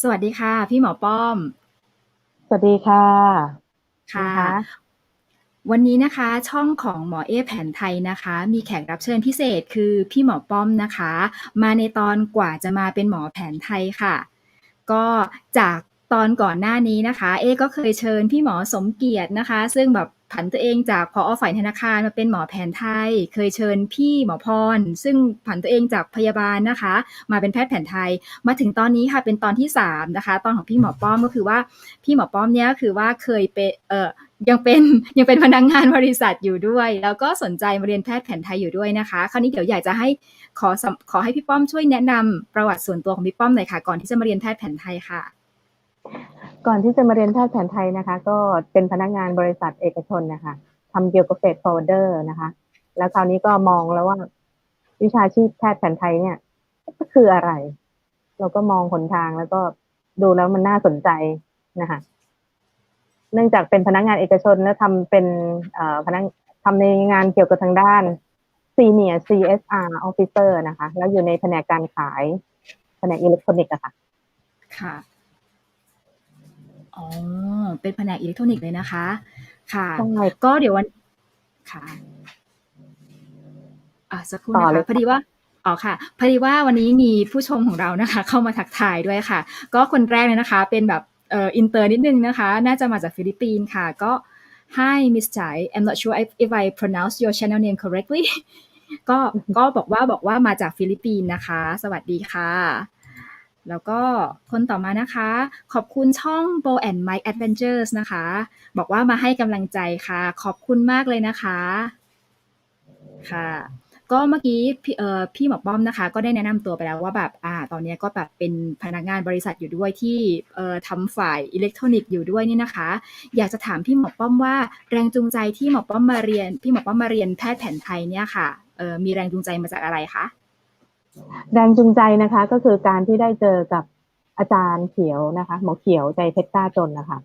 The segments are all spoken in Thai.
สวัสดีค่ะ พี่หมอป้อม สวัสดีค่ะค่ะนะคะวันนี้นะคะช่องของหมอเอแผนไทยนะคะ มีแขกรับเชิญพิเศษคือพี่หมอป้อมนะคะ มาในตอนกว่าจะมาเป็นหมอแผนไทยค่ะ ก็จาก ตอนก่อนหน้านี้นะคะ เอก็เคยเชิญพี่หมอสมเกียรตินะคะ ซึ่งแบบผันตัวเองจากพอฝ่ายธนาคารมาเป็นหมอแผนไทย เคยเชิญพี่หมอพร ซึ่งผันตัวเองจากพยาบาลนะคะ มาเป็นแพทย์แผนไทย มาถึงตอนนี้ค่ะเป็นตอนที่สามนะคะ ตอนของพี่หมอป้อมก็คือว่าพี่หมอป้อมเนี่ยก็คือว่าเคยเป็นเออยังเป็นยังเป็นพนักงานบริษัทอยู่ด้วย แล้วก็สนใจมาเรียนแพทย์แผนไทยอยู่ด้วยนะคะ คราวนี้เดี๋ยวอยากจะให้ขอขอให้พี่ป้อมช่วยแนะนำประวัติส่วนตัวของพี่ป้อมหน่อยค่ะ ก่อนที่จะมาเรียนแพทย์แผนไทยค่ะ ก่อนที่จะมาเรียนแพทย์แผนไทยนะคะ ก็เป็นพนักงานบริษัทเอกชนนะคะทำเกี่ยวกับเฟดโฟลเดอร์นะคะ แล้วคราวนี้ก็มองแล้วว่า วิชาชีพแพทย์แผนไทยเนี่ยก็คืออะไร เราก็มองหนทางแล้วก็ดูแล้วมันน่าสนใจนะคะเนื่องจากเป็นพนักงานเอกชนแล้วทำเป็นพนักทำในงานเกี่ยวกับทางด้าน Senior CSR Officer นะคะ แล้วอยู่ในแผนกการขายแผนกอิเล็กทรอนิกส์อะค่ะ ค่ะ อ๋อ เป็นแผนกอิเล็กทรอนิกส์เลยนะคะ ค่ะ ใช่ ก็เดี๋ยววัน ค่ะ อะสักครู่ต่อนะเลคะยพอดีว่าอ๋อค่ะพอดีว่าวันนี้มีผู้ชมของเรานะคะ เข้ามาทักทายด้วยค่ะ ก็คนแรกเลยนะคะ เป็นแบบเอ่ออินเตอร์นิดนึงนะคะ น่าจะมาจากฟิลิปปินส์ค่ะ ก็ Hi Miss Chai I'm not sure if, if I pronounce your channel name correctly ก็ก็บอกว่าบอกว่ามาจากฟิลิปปินส์นะคะ สวัสดีค่ะ แล้วก็คนต่อมานะคะ ขอบคุณช่อง Bo and Mike Adventures นะคะ บอกว่ามาให้กำลังใจค่ะ ขอบคุณมากเลยนะคะค่ะ ก็เมื่อกี้พี่เอ่อพี่หมอป้อมนะคะ ก็ได้แนะนำตัวไปแล้วว่าแบบอ่า ตอนนี้ก็แบบเป็นพนักงานบริษัทอยู่ด้วยที่เอ่อทำฝ่ายอิเล็กทรอนิกส์อยู่ด้วยนี่นะคะ อยากจะถามพี่หมอป้อมว่าแรงจูงใจที่หมอป้อมมาเรียน พี่หมอป้อมมาเรียนแพทย์แผนไทยเนี่ยค่ะเอ่อมีแรงจูงใจมาจากอะไรคะ แรงจูงใจนะคะก็คือการที่ได้เจอกับอาจารย์เขียวนะคะ หมอเขียวใจเพชรกล้าจนนะคะ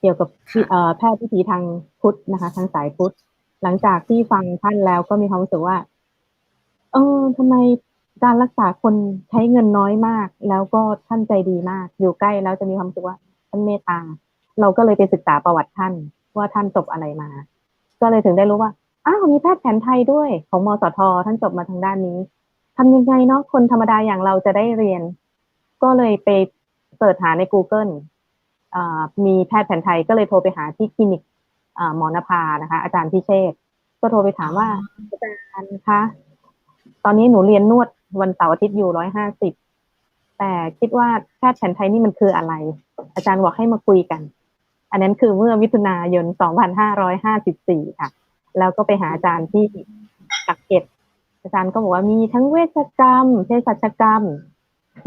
เกี่ยวกับค่ะเอ่อแพทย์วิถีทางพุทธนะคะ ทางสายพุทธ หลังจากที่ฟังท่านแล้วก็มีความรู้สึกว่า เออทำไมการรักษาคนใช้เงินน้อยมาก แล้วก็ท่านใจดีมาก อยู่ใกล้แล้วจะมีความรู้สึกว่าท่านเมตตา เราก็เลยไปศึกษาประวัติท่านว่าท่านจบอะไรมา ก็เลยถึงได้รู้ว่าอ้าวมีแพทย์แผนไทยด้วย ของมสทท่านจบมาทางด้านนี้ ทำยังไงเนาะคนธรรมดาอย่างเราจะได้เรียน ก็เลยไปเสิร์ชหาใน Google มีแพทย์แผนไทยก็เลยโทรไปหาที่คลินิกหมอนภานะคะ อาจารย์พิเชษก็โทรไปถามว่าอาจารย์คะตอนนี้หนูเรียนนวดวันเสาร์อาทิตย์อยู่ร้อยห้าสิบแต่คิดว่าแพทย์แผนไทยนี่มันคืออะไร อาจารย์บอกให้มาคุยกัน อันนั้นคือเมื่อมิถุนายน 2554 ค่ะ แล้วก็ไปหาอาจารย์ที่ อาจารย์ก็บอกว่ามีทั้งเวชกรรมเภสัชกรรม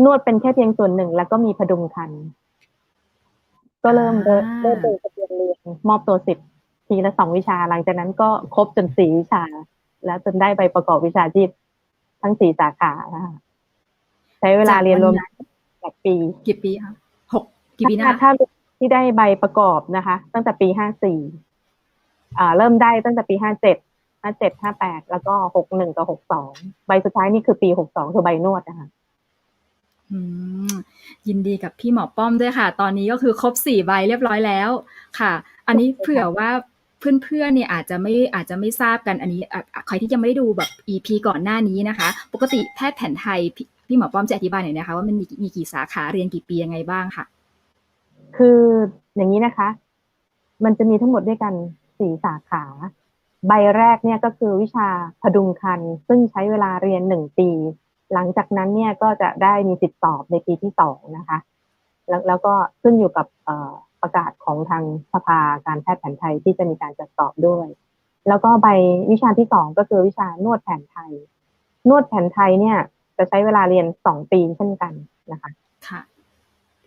นวดเป็นแค่เพียงส่วนหนึ่ง แล้วก็มีพดุงคันก็เริ่มเริ่มเริ่มเดินทะเบียนเรียนมอบตัวสิบทีละสองวิชาหลังจากนั้นก็ครบจนสี่วิชา แล้วจนได้ใบประกอบวิชาชีพทั้งสี่สาขานะคะใช้เวลาเรียนรวมแปดปี กี่ปีคะหกกี่ปีนะถ้าคะถ้าที่ได้ใบประกอบนะคะ ตั้งแต่ปีห้าสี่อ่าเริ่มได้ตั้งแต่ปีห้าเจ็ด ห้าเจ็ดห้าแปดแล้วก็หกหนึ่งกับหกสองใบสุดท้ายนี่คือปีหกสองคือใบนวดนะคะอืมยินดีกับพี่หมอป้อมด้วยค่ะ ตอนนี้ก็คือครบสี่ใบเรียบร้อยแล้วค่ะ อันนี้เผื่อว่าเพื่อนๆเนี่ยอาจจะไม่อาจจะไม่ทราบกันอันนี้อะใครที่ยังไม่ได้ดูแบบ EP ก่อนหน้านี้นะคะ ปกติแพทย์แผนไทยพี่พี่หมอป้อมจะอธิบายหน่อยนะคะ ว่ามันมีมีกี่สาขาเรียนกี่ปียังไงบ้างค่ะ คืออย่างนี้นะคะ มันจะมีทั้งหมดด้วยกันสี่สาขา ใบแรกเนี่ยก็คือวิชาพดุงคัน ซึ่งใช้เวลาเรียนหนึ่งปี หลังจากนั้นเนี่ยก็จะได้มีสิทธิสอบในปีที่สองนะคะ แล้วแล้วก็ขึ้นอยู่กับเอ่อประกาศของทางสภาการแพทย์แผนไทยที่จะมีการจัดสอบด้วย แล้วก็ใบวิชาที่สองก็คือวิชานวดแผนไทย นวดแผนไทยเนี่ยจะใช้เวลาเรียนสองปีเช่นกันนะคะ ค่ะ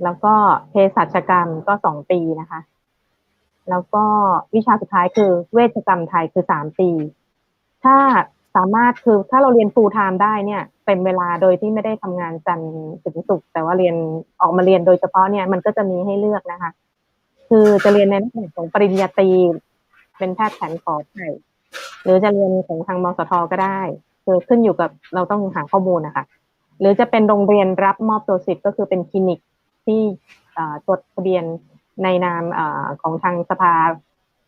แล้วก็เภสัชกรรมก็สองปีนะคะ แล้วก็วิชาสุดท้ายคือเวชกรรมไทยคือสามปี ถ้าสามารถคือถ้าเราเรียน full time ได้เนี่ยเต็มเวลาโดยที่ไม่ได้ทำงานจันทร์ถึงศุกร์แต่ว่าเรียนออกมาเรียนโดยเฉพาะเนี่ยมันก็จะมีให้เลือกนะคะ คือจะเรียนในลักษณะของปริญญาตรีเป็นแพทย์แผนขอไทยหรือจะเรียนของทางมสทก็ได้คือขึ้นอยู่กับเราต้องหาข้อมูลนะคะ หรือจะเป็นโรงเรียนรับมอบตัวสิทธิ์ก็คือเป็นคลินิกที่จดทะเบียน ในนามเออของทางสภา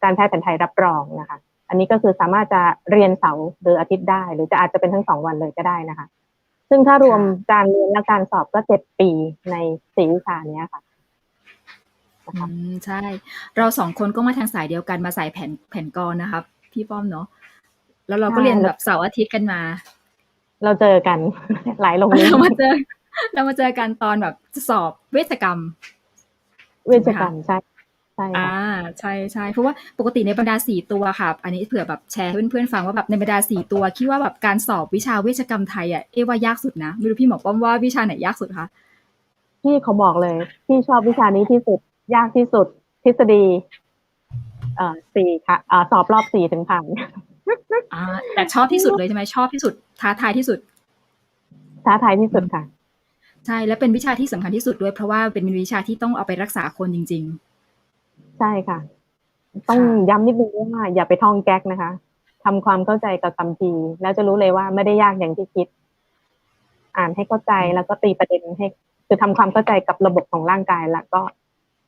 การแพทย์แผนไทยรับรองนะคะ อันนี้ก็คือสามารถจะเรียนเสาร์หรืออาทิตย์ได้ หรือจะอาจจะเป็นทั้งสองวันเลยก็ได้นะคะ ซึ่งถ้ารวมการเรียนและการสอบก็เจ็ดปีในสี่วิชาเนี้ยค่ะอืมใช่ เราสองคนก็มาทางสายเดียวกันมาสายแผ่นแผ่นกรนะครับพี่ป้อมเนาะแล้วเราก็ใช่เรียนแบบเสาร์อาทิตย์กันมา เราเจอกันหลายโรงเรียนเรามาเจอ เรามาเจอกันตอนแบบสอบเวชกรรม เวชกรรมใช่ใช่อ่าค่ะใช่ใช่เพราะว่าปกติในบรรดาสี่ตัวค่ะ อันนี้เผื่อแบบแชร์ให้เพื่อนๆฟังว่าแบบในบรรดาสี่ตัวคิดว่าแบบการสอบวิชาเวชกรรมไทยอะเอว่ายากสุดนะไม่รู้พี่หมอป้อมว่าวิชาไหนยากสุดคะพี่เขาบอกเลยพี่ชอบวิชานี้ที่สุดยากที่สุด ทฤษฎีเอ่อสี่ค่ะเอ่อสอบรอบสี่ถึงผ่านอ่าแต่ชอบที่สุดเลยใช่ไหมชอบที่สุดท้าทายที่สุดท้าทายที่สุดค่ะ ใช่ และเป็นวิชาที่สำคัญที่สุดด้วย เพราะว่าเป็นวิชาที่ต้องเอาไปรักษาคนจริงใช่ค่ะ ต้องค่ะย้ำนิดนึงว่าอย่าไปท่องแก๊กนะคะทำความเข้าใจกับคำพีร์แล้วจะรู้เลยว่าไม่ได้ยากอย่างที่คิด อ่านให้เข้าใจแล้วก็ตีประเด็นให้ คือทำความเข้าใจกับระบบของร่างกายแล้วก็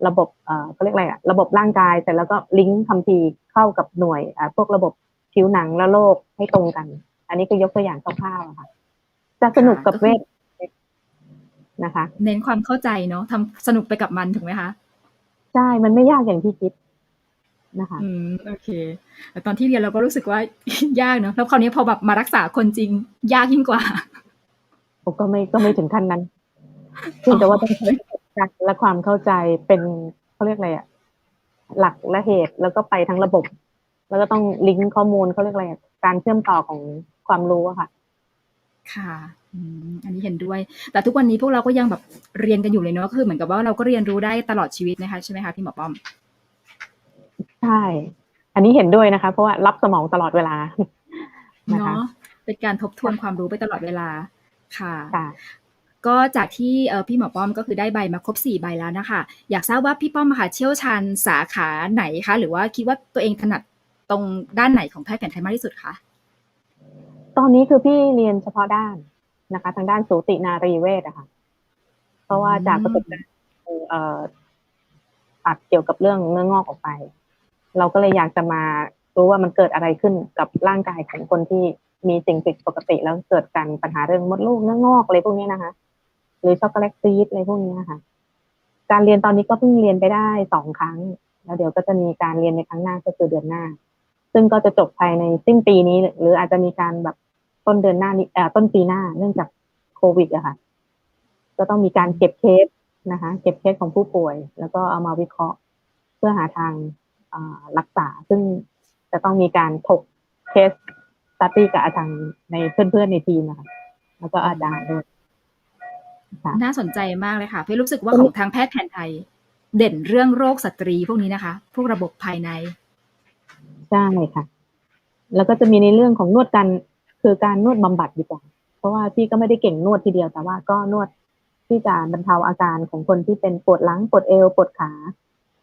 ระบบเอ่อเขาเรียกอะไรอะระบบร่างกายเสร็จแล้วก็ลิงก์คำพีร์เข้ากับหน่วยอ่าพวกระบบผิวหนังและโรคให้ตรงกัน อันนี้คือยกตัวอย่างคร่าวๆอะค่ะ จะสนุกกับเวท นะคะๆเน้นความเข้าใจเนาะทำสนุกไปกับมันถูกไหมคะใช่มันไม่ยากอย่างที่คิดนะคะ อืมโอเคแต่ตอนที่เรียนเราก็รู้สึกว่ายากเนาะแล้วคราวนี้พอแบบมารักษาคนจริง ยากยิ่งกว่าผมก็ไม่ก็ไม่ถึงขั้นนั้นเพียงแต่ว่าต้องใช้ประสบการณ์และความเข้าใจเป็นเขาเรียกอะไรอะหลักและเหตุแล้วก็ไปทั้งระบบ แล้วก็ต้องลิงก์ข้อมูลเขาเรียกอะไรอะการเชื่อมต่อของความรู้อะค่ะ ค่ะ อืมอันนี้เห็นด้วย แต่ทุกวันนี้พวกเราก็ยังแบบเรียนกันอยู่เลยเนาะก็คือเหมือนกับว่าเราก็เรียนรู้ได้ตลอดชีวิตนะคะใช่ไหมคะพี่หมอป้อม ใช่ อันนี้เห็นด้วยนะคะ เพราะว่ารับสมองตลอดเวลานะคะเนาะเป็นการทบทวนความรู้ไปตลอดเวลาค่ะค่ะก็จากที่เอ่อพี่หมอป้อมก็คือได้ใบมาครบสี่ใบแล้วนะคะ อยากทราบว่าพี่ป้อมอะค่ะเชี่ยวชาญสาขาไหนคะ หรือว่าคิดว่าตัวเองถนัดตรงด้านไหนของแพทย์แผนไทยมากที่สุดคะตอนนี้คือพี่เรียนเฉพาะด้าน นะคะ ทางด้านสูตินารีเวชอะค่ะ เพราะว่าจากประสบการณ์ตัดเกี่ยวกับเรื่องเนื้องอกออกไป เราก็เลยอยากจะมารู้ว่ามันเกิดอะไรขึ้นกับร่างกายของคนที่มีสิ่งผิดปกติแล้วเกิดการปัญหาเรื่องมดลูกเนื้องอกอะไรพวกนี้นะคะ หรือช็อกโกแลตซีดอะไรพวกนี้นะคะการเรียนตอนนี้ก็เพิ่งเรียนไปได้สองครั้ง แล้วเดี๋ยวก็จะมีการเรียนในครั้งหน้าก็คือเดือนหน้า ซึ่งก็จะจบภายในสิ้นปีนี้ หรืออาจจะมีการแบบ ต้นเดือนหน้านี้เอ่อต้นปีหน้าเนื่องจากโควิดอะค่ะ ก็ต้องมีการเก็บเคสนะคะ เก็บเคสของผู้ป่วย แล้วก็เอามาวิเคราะห์เพื่อหาทางอ่ารักษา ซึ่งจะต้องมีการถกเคสสตี้กับอาจารย์ในเพื่อนๆในทีมนะคะแล้วก็อาจารย์ด้วยค่ะน่าสนใจมากเลยค่ะเพื่อรู้สึกว่าของทางแพทย์แผนไทย เด่นเรื่องโรคสตรีพวกนี้นะคะ พวกระบบภายใน ใช่ค่ะ แล้วก็จะมีในเรื่องของนวดกัน คือการนวดบำบัดดีกว่าเพราะว่าพี่ก็ไม่ได้เก่งนวดทีเดียว แต่ว่าก็นวดที่จะบรรเทาอาการของคนที่เป็นปวดหลังปวดเอวปวดขา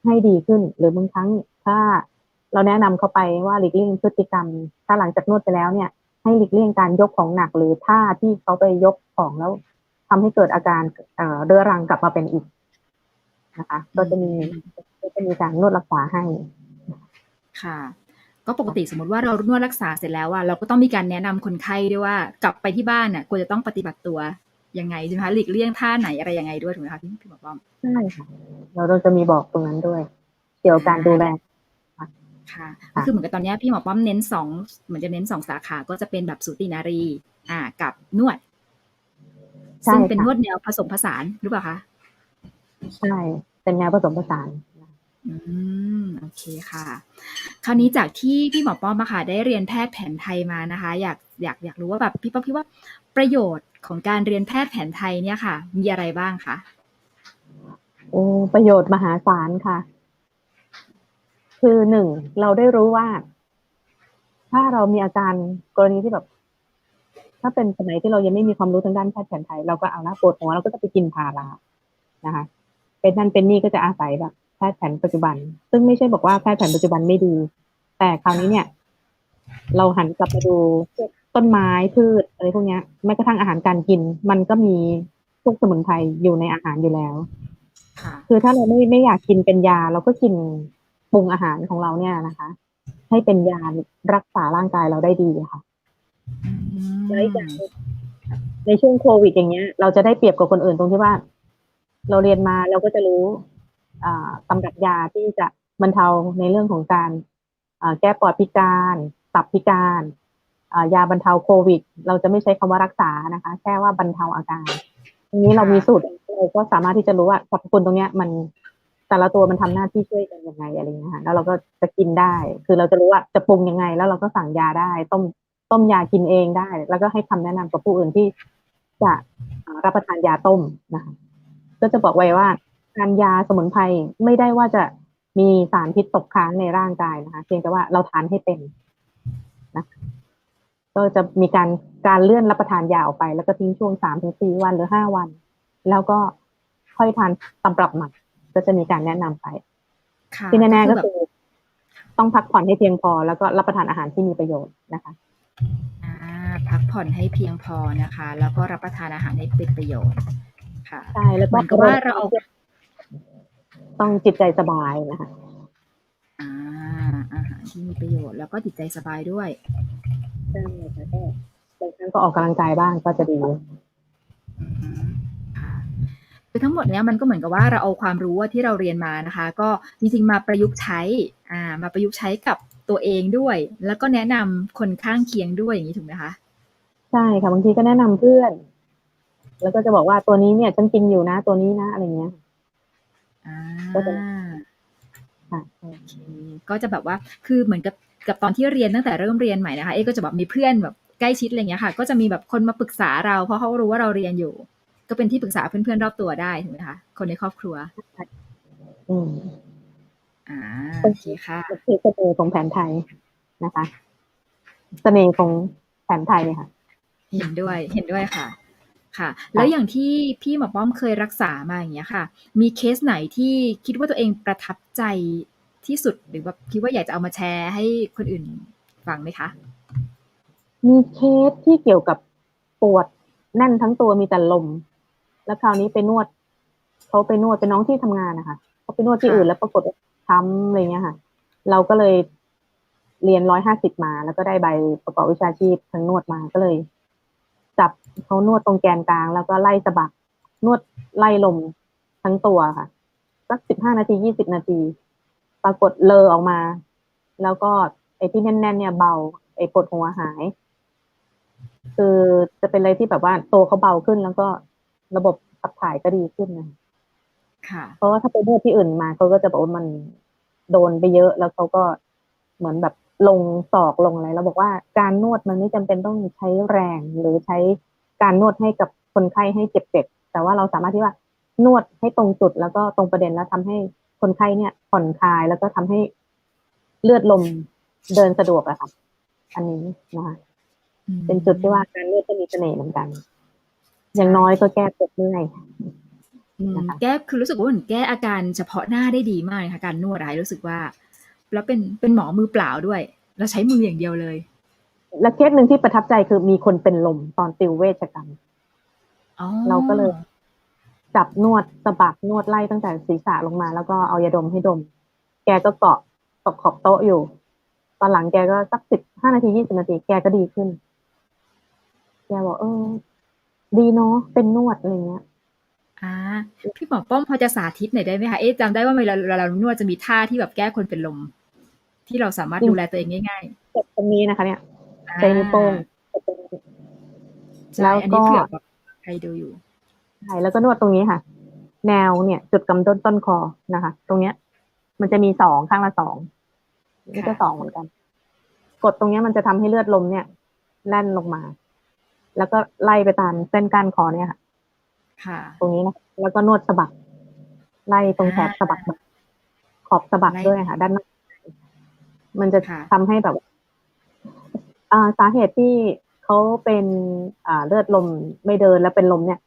ให้ดีขึ้น หรือบางครั้งถ้าเราแนะนำเขาไปว่าหลีกเลี่ยงพฤติกรรม ถ้าหลังจากนวดไปแล้วเนี่ย ให้หลีกเลี่ยงการยกของหนักหรือท่าที่เขาไปยกของแล้วทำให้เกิดอาการเอ่อเรื้อรังกลับมาเป็นอีกนะคะ ก็จะมีก็จะมีการนวดรักษาให้ ค่ะ ก็ปกติสมมติว่าเรานวดรักษาเสร็จแล้วอะเราก็ต้องมีการแนะนำคนไข้ด้วยว่ากลับไปที่บ้านน่ะควรจะต้องปฏิบัติตัวยังไงใช่ไหมคะหลีกเลี่ยงท่าไหนอะไรยังไงด้วยถูกไหมคะพี่พี่หมอป้อมใช่ค่ะเราเราจะมีบอกตรงนั้นด้วย เกี่ยวกับการดูแลค่ะก็คือเหมือนกับตอนเนี้ยพี่หมอป้อมเน้นสองเหมือนจะเน้นสองสาขาก็จะเป็นแบบสูตินารี อ่า กับนวดใช่ซึ่งเป็นค่ะนวดแนวผสมผสานหรือเปล่าคะใช่เป็นแนวผสมผสาน อืม โอเคค่ะ คราวนี้จากที่พี่หมอป้อมอะค่ะ ได้เรียนแพทย์แผนไทยมานะคะ อยากอยากอยากรู้ว่าแบบพี่ป้อมคิดว่าประโยชน์ของการเรียนแพทย์แผนไทยเนี่ยค่ะ มีอะไรบ้างคะโอ้ประโยชน์มหาศาลค่ะ คือหนึ่งเราได้รู้ว่า ถ้าเรามีอาการกรณีที่แบบ ถ้าเป็นสมัยที่เรายังไม่มีความรู้ทางด้านแพทย์แผนไทย เราก็เอาละปวดหัวเราก็จะไปกินพารานะคะ เป็นนั่นเป็นนี่ก็จะอาศัยแบบ แพทย์แผนปัจจุบัน ซึ่งไม่ใช่บอกว่าแพทย์แผนปัจจุบันไม่ดี แต่คราวนี้เนี่ย เราหันกลับมาดูพวกต้นไม้พืชอะไรพวกเนี้ยแม้กระทั่งอาหารการกิน มันก็มีพวกสมุนไพรอยู่ในอาหารอยู่แล้วค่ะคือถ้าเราไม่ไม่อยากกินเป็นยา เราก็กินปรุงอาหารของเราเนี่ยนะคะ ให้เป็นยารักษาร่างกายเราได้ดีค่ะอืมแล้วอีกอย่างหนึ่งในช่วงโควิดอย่างเงี้ย เราจะได้เปรียบกับคนอื่นตรงที่ว่า เราเรียนมาเราก็จะรู้อ่า ตำรับยาที่จะบรรเทาในเรื่องของการแก้ปอดพิการตับพิการยาบรรเทาโควิด เราจะไม่ใช้คำว่ารักษานะคะ แค่ว่าบรรเทาอาการตรงนี้เรามีสูตรเราก็สามารถที่จะรู้ว่าสรรพคุณตรงเนี้ยมันแต่ละตัวมันทำหน้าที่ช่วยกันยังไงอะไรเงี้ยค่ะแล้วเราก็จะกินได้ คือเราจะรู้ว่าจะปรุงยังไง แล้วเราก็สั่งยาได้ ต้มต้มยากินเองได้ แล้วก็ให้คำแนะนำกับผู้อื่นที่จะรับประทานยาต้มนะคะก็จะบอกไว้ว่า การยาสมุนไพรไม่ได้ว่าจะมีสารพิษตกค้างในร่างกายนะคะเพียงแต่ว่าเราทานให้เป็นนะคะก็จะมีการการเลื่อนรับประทานยาออกไป แล้วก็ทิ้งช่วงสามถึงสี่วันหรือห้าวัน แล้วก็ค่อยทานตำรับใหม่ก็จะมีการแนะนำไปค่ะที่แน่ๆก็แบบคือต้องพักผ่อนให้เพียงพอ แล้วก็รับประทานอาหารที่มีประโยชน์นะคะอ่าพักผ่อนให้เพียงพอนะคะ แล้วก็รับประทานอาหารให้เป็นประโยชน์ค่ะใช่แล้วก็เหมือนกับว่าเราเอา ต้องจิตใจสบายนะคะอ่าอาหารที่มีประโยชน์แล้วก็จิตใจสบายด้วยใช่ค่ะก็บางครั้งก็ออกกำลังกายบ้างก็จะดีอืมค่ะคือทั้งหมดเนี้ยมันก็เหมือนกับว่าเราเอาความรู้ที่เราเรียนมานะคะ ก็จริงๆมาประยุกต์ใช้อ่ามาประยุกต์ใช้กับตัวเองด้วย แล้วก็แนะนำคนข้างเคียงด้วยอย่างนี้ถูกไหมคะใช่ค่ะบางทีก็แนะนำเพื่อน แล้วก็จะบอกว่าตัวนี้เนี่ยฉันกินอยู่นะตัวนี้นะอะไรเงี้ยอ่า ก็จะค่ะโอเคก็จะแบบว่าคือเหมือนกับกับตอนที่เรียนตั้งแต่เริ่มเรียนใหม่นะคะเอ๊ก็จะแบบมีเพื่อนแบบใกล้ชิดอะไรเงี้ยค่ะ ก็จะมีแบบคนมาปรึกษาเรา เพราะเขารู้ว่าเราเรียนอยู่ ก็เป็นที่ปรึกษาเพื่อนๆรอบตัวได้ถูกไหมคะคนในครอบครัวอืมอ่าโอเคค่ะนี่คือเสน่ห์ของแผนไทยนะคะเสน่ห์ของแผนไทยเนี่ยค่ะ เห็นด้วยเห็นด้วยค่ะ ค่ะแล้วอย่างที่พี่หมอป้อมเคยรักษามาอย่างเงี้ยค่ะ มีเคสไหนที่คิดว่าตัวเองประทับใจที่สุด หรือแบบคิดว่าอยากจะเอามาแชร์ให้คนอื่นฟังไหมคะ มีเคสที่เกี่ยวกับปวดแน่นทั้งตัวมีแต่ลม แล้วคราวนี้ไปนวด เขาไปนวด เป็นน้องที่ทำงานนะคะเขาไปนวดที่ค่ะอื่นแล้วปรากฏว่าช้ำอะไรเงี้ยค่ะ เราก็เลยเรียนร้อยห้าสิบมา แล้วก็ได้ใบประกอบวิชาชีพทางนวดมา ก็เลยจับ เขานวดตรงแกนกลาง แล้วก็ไล่สะบักนวดไล่ลมทั้งตัวค่ะ สักสิบห้านาทียี่สิบนาที ปรากฏเลอออกมา แล้วก็ไอ้ที่แน่น ๆ เนี่ยเบา ไอ้ปวดหัวหาย คือจะเป็นอะไรที่แบบว่าตัวเขาเบาขึ้นแล้วก็ระบบขับถ่ายก็ดีขึ้นนะค่ะ เพราะว่าถ้าไปนวดที่อื่นมาเขาก็จะบอกว่ามันโดนไปเยอะ แล้วเขาก็เหมือนแบบลงศอกลงอะไรเราบอกว่าการนวดมันไม่จำเป็นต้องใช้แรงหรือใช้ การนวดให้กับคนไข้ให้เจ็บๆแต่ว่าเราสามารถที่ว่านวดให้ตรงจุดแล้วก็ตรงประเด็นแล้วทำให้คนไข้เนี่ยผ่อนคลายแล้วก็ทำให้เลือดลมเดินสะดวกอะค่ะอันนี้นะคะเป็นจุดที่ว่าการนวดก็มีเสน่ห์เหมือนกัน อย่างน้อยก็แก้ปวดเมื่อยอืมนะคะแก้คือรู้สึกว่าเหมือนแก้อาการเฉพาะหน้าได้ดีมากเลยค่ะการนวดอะรู้สึกว่า แล้วเป็นเป็นหมอมือเปล่าด้วย แล้วใช้มืออย่างเดียวเลย และเคสหนึ่งที่ประทับใจคือมีคนเป็นลมตอนติวเวชกรรมอ๋อเราก็เลยจับนวดสะบักนวดไล่ตั้งแต่ศีรษะลงมา แล้วก็เอายาดมให้ดม แกก็เกาะตกขอบโต๊ะอยู่ ตอนหลังแกก็สักสิบห้านาทียี่สิบนาทีแกก็ดีขึ้น แกบอกเออ ดีเนาะเป็นนวดอะไรเงี้ยอ่าพี่หมอป้อมพอจะสาธิตหน่อยได้ไหมคะเอ๊ะจำได้ว่าเวลาเวลาเรานวดจะมีท่าที่แบบแก้คนเป็นลม ที่เราสามารถอืมดูแลตัวเองง่ายกดตรงนี้นะคะ เนี่ยๆอ่า ใช้นิ้วโป้งกดตรงนี้ใช่แล้วอันนี้ก็เผื่อแบบใครดูอยู่ใช่แล้วก็นวดตรงนี้ค่ะ แนวเนี่ย จุดกำต้นต้นคอนะคะ ตรงเนี้ย มันจะมีสองข้างละสองนี่ก็ค่ะสองเหมือนกัน กดตรงเนี้ยมันจะทำให้เลือดลมเนี่ยแล่นลงมา แล้วก็ไล่ไปตามเส้นก้านคอเนี่ยค่ะค่ะ ตรงนี้นะแล้วก็นวดสะบักไล่ตรงแถบสะบักขอบสะบักไล่ด้วยค่ะ ด้านหน้ามันจะค่ะทำให้แบบอ่า สาเหตุที่เขาเป็นอ่าเลือดลมไม่เดินแล้วเป็นลมเนี่ย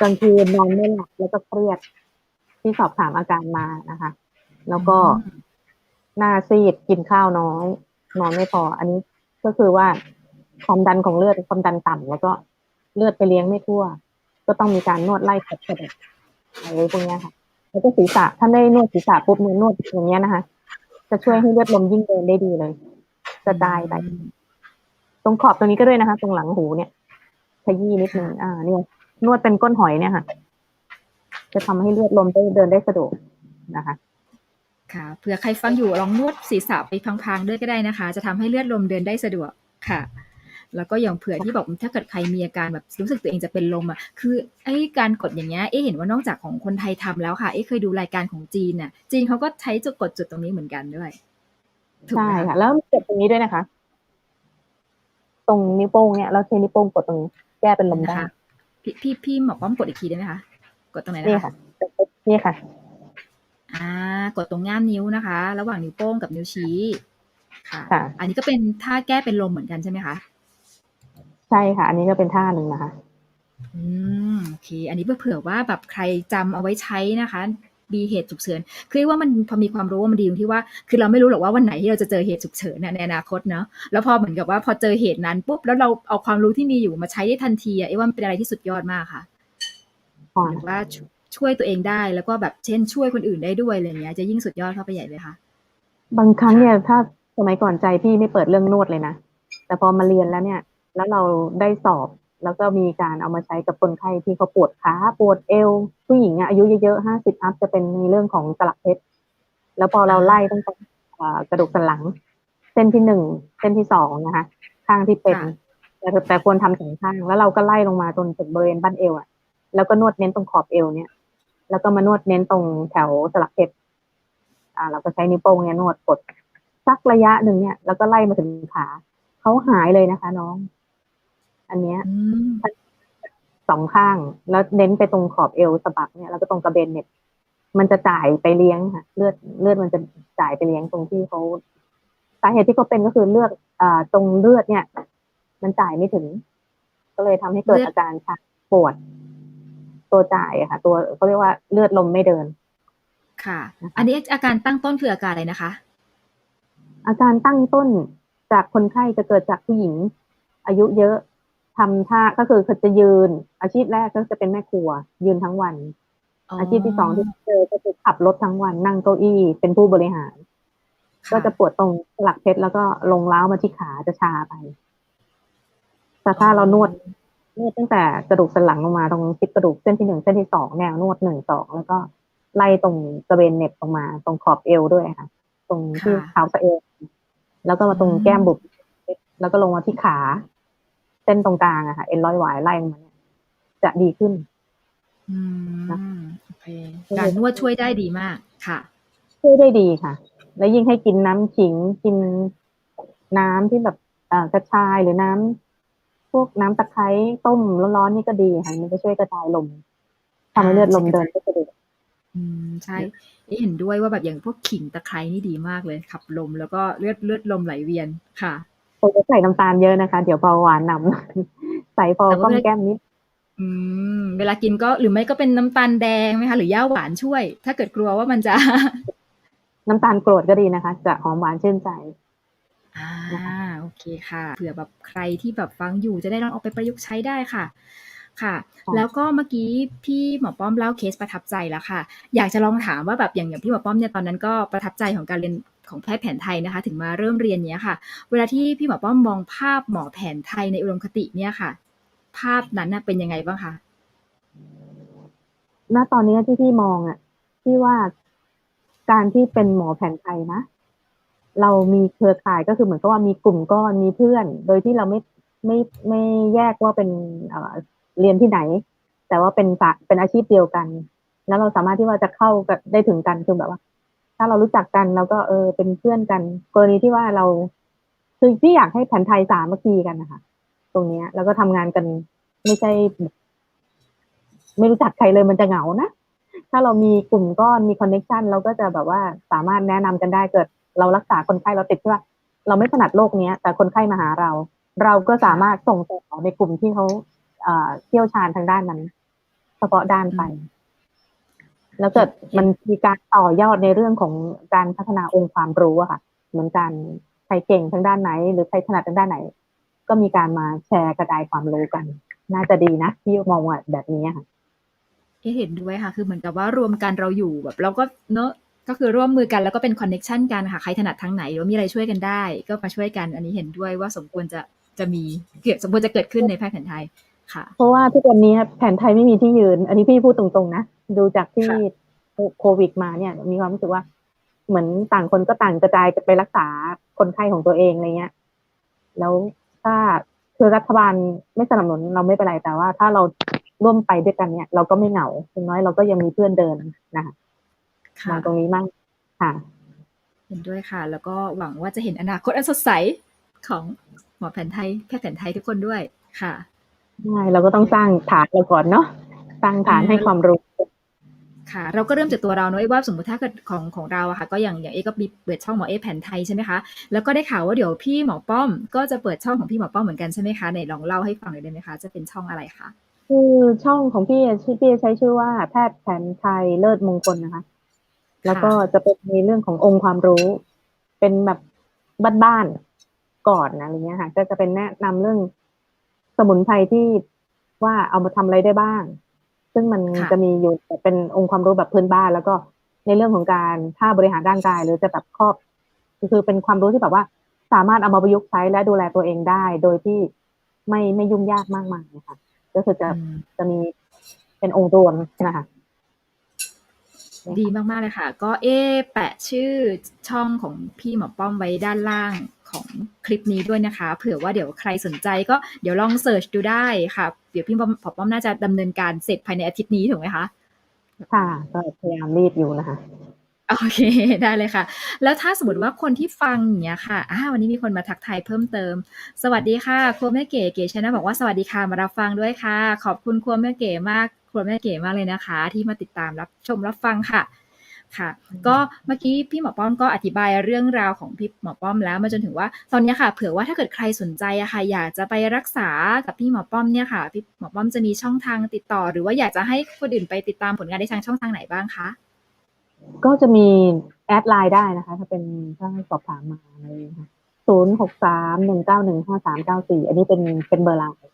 กลางคืนนอนไม่หลับแล้วก็เครียดที่สอบถามอาการมานะคะ แล้วก็อืมหน้าซีดกินข้าวน้อย นอนไม่พอ อันนี้ก็คือว่าความดันของเลือดความดันต่ำแล้วก็เลือดไปเลี้ยงไม่ทั่ว ก็ต้องมีการนวดไล่ขับสะบักอะไรพวกเนี้ยค่ะ แล้วก็ศีรษะถ้าได้นวดศีรษะปุ๊บเนี่ยนวดอย่างเงี้ยนะคะ จะช่วยให้เลือดลมยิ่งเดินได้ดีเลยกระจายไป ตรงขอบตรงนี้ก็ด้วยนะคะ ตรงหลังหูเนี่ยขยี้นิดนึงอ่าเนี่ยนวดเป็นก้นหอยเนี่ยค่ะ จะทำให้เลือดลมได้เดินได้สะดวกนะคะ ค่ะเผื่อใครฟังอยู่ลองนวดศีรษะไปพลางๆด้วยก็ได้นะคะ จะทำให้เลือดลมเดินได้สะดวกค่ะ แล้วก็อย่างเผื่อที่บอกถ้าเกิดใครมีอาการแบบรู้สึกตัวเองจะเป็นลมอะคือไอ้การกดอย่างเงี้ยเอ๊ะเห็นว่านอกจากของคนไทยทำแล้วค่ะเอ๊ะเคยดูรายการของจีนน่ะ จีนเขาก็ใช้จุดกดจุดตรงนี้เหมือนกันด้วยถูกไหใช่มค่ะ แล้วมีเจ็บตรงนี้ด้วยนะคะ ตรงนิ้วโป้งเนี่ยเราใช้นิ้วโป้งกดตรงนี้แก้เป็นลมได้นะคะพี่พี่พี่หมอป้อมกดอีกทีได้ไหมคะกดตรงไหนนี่นะคะค่ะนี่ค่ะ อ่ากดตรงง่ามนิ้วนะคะ ระหว่างนิ้วโป้งกับนิ้วชี้ค่ะค่ะ อันนี้ก็เป็นท่าแก้เป็นลมเหมือนกันใช่ไหมคะใช่ค่ะ อันนี้ก็เป็นท่าหนึ่งนะคะอืมโอเค อันนี้เผื่อว่าแบบใครจำเอาไว้ใช้นะคะ มีเหตุฉุกเฉิน คือว่ามันพอมีความรู้ว่ามันดีตรงที่ว่า คือเราไม่รู้หรอกว่าวันไหนที่เราจะเจอเหตุฉุกเฉินน่ะในอนาคตเนาะ แล้วพอเหมือนกับว่าพอเจอเหตุนั้นปุ๊บ แล้วเราเอาความรู้ที่มีอยู่มาใช้ได้ทันทีอะเอ้ว่ามันเป็นอะไรที่สุดยอดมากค่ะค่ะหรือว่าชช่วยตัวเองได้แล้วก็แบบเช่นช่วยคนอื่นได้ด้วยอะไรอย่างเงี้ยจะยิ่งสุดยอดเข้าไปใหญ่เลยค่ะ บางครั้งเนี่ยถ้าสมัยก่อนใจพี่ไม่เปิดเรื่องนวดเลยนะ แต่พอมาเรียนแล้วเนี่ย แล้วเราได้สอบ แล้วก็มีการเอามาใช้กับคนไข้ที่เขาปวดขาปวดเอว ผู้หญิงอะอายุเยอะๆห้าสิบอัพจะเป็นในเรื่องของสลักเพชรแล้วพอเราไล่ตั้งแต่กระดูกสันหลัง เส้นที่หนึ่งเส้นที่สองนะคะ ข้างที่เป็น แต่แต่ควรทำสองข้าง แล้วเราก็ไล่ลงมาจนถึงบริเวณบั้นเอวอะแล้วก็นวดเน้นตรงขอบเอวเนี่ย แล้วก็มานวดเน้นตรงแถวสลักเพชรอ่า เราก็ใช้นิ้วโป้งเนี่ยนวดกดสักระยะหนึ่งเนี่ย แล้วก็ไล่มาถึงขาเขาหายเลยนะคะ น้อง อันเนี้ยอืมสองข้าง แล้วเน้นไปตรงขอบเอวสะบักเนี่ยแล้วก็ตรงกระเบนเนี่ย มันจะจ่ายไปเลี้ยงค่ะ เลือดเลือดมันจะจ่ายไปเลี้ยงตรงที่เขาสาเหตุที่เขาเป็นก็คือเลือดอ่าตรงเลือดเนี่ย มันจ่ายไม่ถึง ก็เลยทำให้เกิดเลือดอาการชักปวด ตัวจ่ายอะค่ะ ตัวเขาเรียกว่าเลือดลมไม่เดิน ค่ะนะคะอันนี้อาการตั้งต้นคืออาการอะไรนะคะ อาการตั้งต้นจากคนไข้จะเกิดจากผู้หญิง อายุเยอะ ทำท่าก็คือเขาจะยืน อาชีพแรกก็จะเป็นแม่ครัว ยืนทั้งวัน อาชีพที่สองที่เจอก็คือขับรถทั้งวัน นั่งเก้าอี้เป็นผู้บริหารค่ก็จะปวดตรงหลักเพชรแล้วก็ลงล้าวมาที่ขาจะชาไปแต่ถ้าเรานวดนวดตั้งแต่กระดูกสันหลังลงมาตรงชิดกระดูกเส้นที่หนึ่งเส้นที่สองแนวนวดหนึ่งสองแล้วก็ไล่ตรงกระเบนเหน็บลงมา ตรงขอบเอวด้วยค่ะ ตรงที่เท้าสะเอวแล้วก็มาตรงแก้มบุบแล้วก็ลงมาที่ขา เส้นตรงกลางอะค่ะเอ็นร้อยหวายไล่ลงมาเนี่ยจะดีขึ้นอืมนะโอเคการนวดช่วยได้ดีมากค่ะ ช่วยได้ดีค่ะ แล้วยิ่งให้กินน้ำขิงกินน้ำที่แบบเอ่อกระชายหรือน้ำพวกน้ำตะไคร้ต้มร้อนๆนี่ก็ดีค่ะมันจะช่วยกระจายลมทำให้เลือดลมเดินได้สะดวกอืมใช่เอ๊ะเห็นด้วยว่าแบบอย่างพวกขิงตะไคร้นี่ดีมากเลยขับลมแล้วก็เลือดเลือดลมไหลเวียนค่ะ ผมจะใส่น้ำตาลเยอะนะคะ เดี๋ยวเบาหวานนำใส่พอแต่ว่าก้อมแก้มนิดอืม เวลากินก็หรือไม่ก็เป็นน้ำตาลแดงไหมคะ หรือย่าหวานช่วย ถ้าเกิดกลัวว่ามันจะ น้ำตาลโกรธก็ดีนะคะ จะหอมหวานชื่นใจอ่าโอเคค่ะเผื่อแบบใครที่แบบฟังอยู่จะได้ลองเอาไปประยุกต์ใช้ได้ค่ะค่ะ ค่ะ แล้วก็เมื่อกี้พี่หมอป้อมเล่าเคสประทับใจแล้วค่ะ อยากจะลองถามว่าแบบอย่างอย่างพี่หมอป้อมเนี่ยตอนนั้นก็ประทับใจของการเรียน ของแพทย์แผนไทยนะคะ ถึงมาเริ่มเรียนเนี้ยค่ะ เวลาที่พี่หมอป้อมมองภาพหมอแผนไทยในอุดมคติเนี่ยค่ะ ภาพนั้นเป็นยังไงบ้างคะณตอนนี้ที่พี่มองอะที่ว่าการที่เป็นหมอแผนไทยนะ เรามีเครือข่ายก็คือเหมือนกับว่ามีกลุ่มก้อนมีเพื่อน โดยที่เราไม่ไม่ไม่แยกว่าเป็นเรียนที่ไหน แต่ว่าเป็นสาเป็นอาชีพเดียวกัน แล้วเราสามารถที่ว่าจะเข้ากับได้ถึงกันคือแบบว่า ถ้าเรารู้จักกันเราก็เออเป็นเพื่อนกัน กรณีที่ว่าเราคือที่อยากให้แผนไทยสามัคคีกันนะคะตรงเนี้ยแล้วก็ทำงานกันไม่ใช่ ไม่รู้จักใครเลยมันจะเหงานะถ้าเรามีกลุ่มก้อนมีคอนเน็ชันเราก็จะแบบว่าสามารถแนะนำกันได้เกิด เรารักษาคนไข้เราติดที่ว่า เราไม่ถนัดโรคเนี้ย แต่คนไข้มาหาเรา เราก็สามารถส่งต่อในกลุ่มที่เขาเอ่อเชี่ยวชาญทางด้านนั้น เฉพาะด้านไป แล้วเกิดมันมีการต่อยอดในเรื่องของการพัฒนาองค์ความรู้อะค่ะ เหมือนกันใครเก่งทางด้านไหน หรือใครถนัดทางด้านไหน ก็มีการมาแชร์กระจายความรู้กัน น่าจะดีนะที่มองว่าแบบนี้ค่ะเอ๊ะเห็นด้วยค่ะ คือเหมือนกับว่ารวมกันเราอยู่แบบ เราก็เนอะก็คือร่วมมือกันแล้วก็เป็นคอนเน็ชันกันค่ะใครถนัดทางไหนหรือว่ามีอะไรช่วยกันได้ ก็มาช่วยกัน อันนี้เห็นด้วยว่าสมควรจะจะมีเกิดสมควรจะเกิดขึ้นในแพทย์แผนไทย เพราะว่าทุกวันนี้แผนไทยไม่มีที่ยืน อันนี้พี่พูดตรงๆนะ ดูจากที่ค่ะโควิดมาเนี่ย มีความรู้สึกว่า เหมือนต่างคนก็ต่างกระจายไปรักษาคนไข้ของตัวเองอะไรเงี้ย แล้วถ้าคือรัฐบาลไม่สนับสนุนเราไม่เป็นไรแต่ว่า ถ้าเราร่วมไปด้วยกันเนี่ย เราก็ไม่เหงาอย่างน้อยเราก็ยังมีเพื่อนเดินนะคะค่ะมองตรงนี้มั่งค่ะเห็นด้วยค่ะ แล้วก็หวังว่าจะเห็นอนาคตอันสดใสของหมอแผนไทยแพทย์แผนไทยทุกคนด้วยค่ะ ใช่เราก็ต้องสร้างฐานเราก่อนเนาะสร้างฐานให้ความรู้ค่ะเราก็เริ่มจากตัวเราเนอะเอ้ว่าสมมติถ้าเกิดของของเราอะค่ะ ก็อย่างอย่างเอก็มีเปิดช่องหมอเอแผนไทยใช่ไหมคะแล้วก็ได้ข่าวว่าเดี๋ยวพี่หมอป้อม ก็จะเปิดช่องของพี่หมอป้อมเหมือนกันใช่ไหมคะไหนลองเล่าให้ฟังหน่อยได้ไหมคะจะเป็นช่องอะไรคะคือช่องของพี่อะชื่อพี่ใช้ชื่อว่าแพทย์แผนไทยเลิศมงคลนะคะ แล้วก็จะเป็นในเรื่องขององค์ความรู้ เป็นแบบบ้านๆก่อนนะอะไรเงี้ยค่ะ ก็จะเป็นแนะนำเรื่อง สมุนไพรที่ว่าเอามาทำอะไรได้บ้าง ซึ่งมันค่ะจะมีอยู่แต่เป็นองค์ความรู้แบบพื้นบ้าน แล้วก็ในเรื่องของการท่าบริหารร่างกาย หรือจะแบบครอบคือเป็นความรู้ที่แบบว่า สามารถเอามาประยุกต์ใช้และดูแลตัวเองได้ โดยที่ไม่ไม่ยุ่งยากมากมายนะคะก็คือจะอืมจะมีเป็นองค์รวมนะคะดีมาก ๆ เลยค่ะ ก็เอ๊ะแปะชื่อช่องของพี่หมอป้อมไว้ด้านล่าง ของคลิปนี้ด้วยนะคะ เผื่อว่าเดี๋ยวใครสนใจก็เดี๋ยวลองเสิร์ชดูได้ค่ะ เดี๋ยวพี่หมอป้อมน่าจะดำเนินการเสร็จภายในอาทิตย์นี้ถูกไหมคะค่ะก็พยายามรีบอยู่นะคะโอเค ได้เลยค่ะ แล้วถ้าสมมติว่าคนที่ฟังอย่างเงี้ยค่ะอ่าวันนี้มีคนมาทักทายเพิ่มเติม สวัสดีค่ะ ครัวแม่เก๋เก๋ชนะบอกว่าสวัสดีค่ะมารับฟังด้วยค่ะ ขอบคุณครัวแม่เก๋มากครัวแม่เก๋มากเลยนะคะ ที่มาติดตามรับชมรับฟังค่ะ ค่ะ ก็เมื่อกี้พี่หมอป้อมก็อธิบายเรื่องราวของพี่หมอป้อมแล้วมาจนถึงว่าตอนเนี้ยค่ะ เผื่อว่าถ้าเกิดใครสนใจอะค่ะอยากจะไปรักษากับพี่หมอป้อมเนี่ยค่ะ พี่หมอป้อมจะมีช่องทางติดต่อ หรือว่าอยากจะให้คนอื่นไปติดตามผลงานได้ทางช่องทางไหนบ้างคะก็จะมีแอดไลน์ได้นะคะ ถ้าเป็นถ้าสอบถามมาอะไรนะคะศูนย์หกสามหนึ่งเก้าหนึ่งห้าสามเก้าสี่อันนี้เป็นเป็นเบอร์ไลน์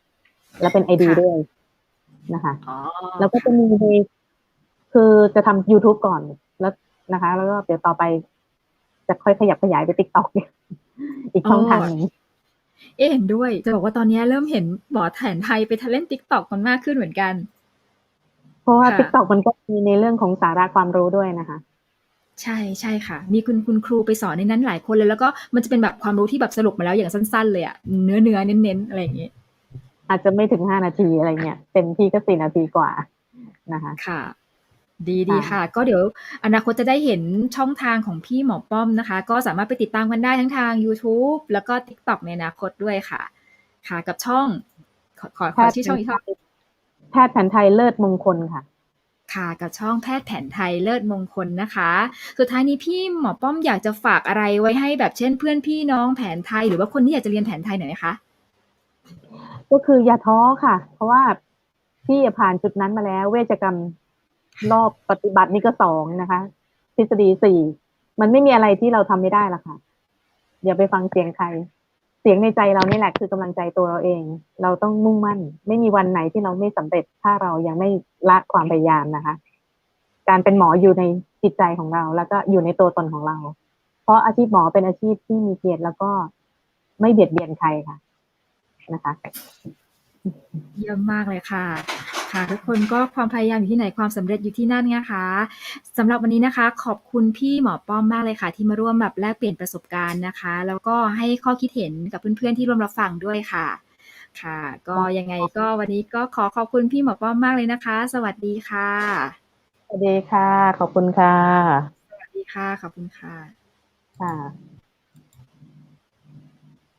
แล้วเป็นไอดีค่ะด้วยนะคะอ๋อแล้วก็จะมีในคือจะทำ YouTube ก่อน แล้วนะคะ แล้วก็เดี๋ยวต่อไป จะค่อยขยับขยายไปติ๊กต็อกอีกช่องทางหนึ่งเอ๊ะเห็นด้วย จะบอกว่าตอนนี้เริ่มเห็นหมอแผนไทยไปเล่นติ๊กต็อกกันมากขึ้นเหมือนกัน เพราะว่าค่ะติ๊กต็อกมันก็มีในเรื่องของสาระความรู้ด้วยนะคะใช่ใช่ค่ะ มีคุณคุณครูไปสอนในนั้นหลายคนเลย แล้วก็มันจะเป็นแบบความรู้ที่แบบสรุปมาแล้วอย่างสั้น ๆ เลยอะเนื้อเนื้อเน้นเน้นๆอะไรอย่างงี้อาจจะไม่ถึงห้านาทีอะไรเงี้ยเต็มที่ก็สี่นาทีกว่านะคะ ค่ะ ดีดีค่ะ ก็เดี๋ยวอนาคตจะได้เห็นช่องทางของพี่หมอป้อมนะคะ ก็สามารถไปติดตามกันได้ทั้งทาง YouTube แล้วก็ TikTok ในอนาคตด้วยค่ะ ค่ะกับช่อง ขอขอขอชื่อช่องอีกช่องแพทย์แผนไทยเลิศมงคลค่ะ ค่ะกับช่องแพทย์แผนไทยเลิศมงคลนะคะ สุดท้ายนี้พี่หมอป้อมอยากจะฝากอะไรไว้ให้แบบเช่นเพื่อนพี่น้องแผนไทย หรือว่าคนที่อยากจะเรียนแผนไทยหน่อยไหมคะ ก็คืออย่าท้อค่ะ เพราะว่าพี่ผ่านจุดนั้นมาแล้ว เวชกรรม รอบปฏิบัตินี่ก็สองนะคะ ทฤษฎีสี่มันไม่มีอะไรที่เราทำไม่ได้ละค่ะอย่าไปฟังเสียงใคร เสียงในใจเรานี่แหละคือกำลังใจตัวเราเอง เราต้องมุ่งมั่น ไม่มีวันไหนที่เราไม่สำเร็จถ้าเรายังไม่ละความพยายามนะคะ การเป็นหมออยู่ในจิตใจของเรา แล้วก็อยู่ในตัวตนของเรา เพราะอาชีพหมอเป็นอาชีพที่มีเกียรติแล้วก็ไม่เบียดเบียนใครค่ะ นะคะ เยี่ยมมากเลยค่ะ ค่ะทุกคนก็ความพยายามอยู่ที่ไหนความสำเร็จอยู่ที่นั่นนะคะสำหรับวันนี้นะคะ ขอบคุณพี่หมอป้อมมากเลยค่ะ ที่มาร่วมแบบแลกเปลี่ยนประสบการณ์นะคะ แล้วก็ให้ข้อคิดเห็นกับเพื่อนๆที่ร่วมรับฟังด้วยค่ะ ค่ะ ก็ยังไงก็วันนี้ก็ขอขอบคุณพี่หมอป้อมมากเลยนะคะ สวัสดีค่ะ สวัสดีค่ะ ขอบคุณค่ะ สวัสดีค่ะ ขอบคุณค่ะค่ะ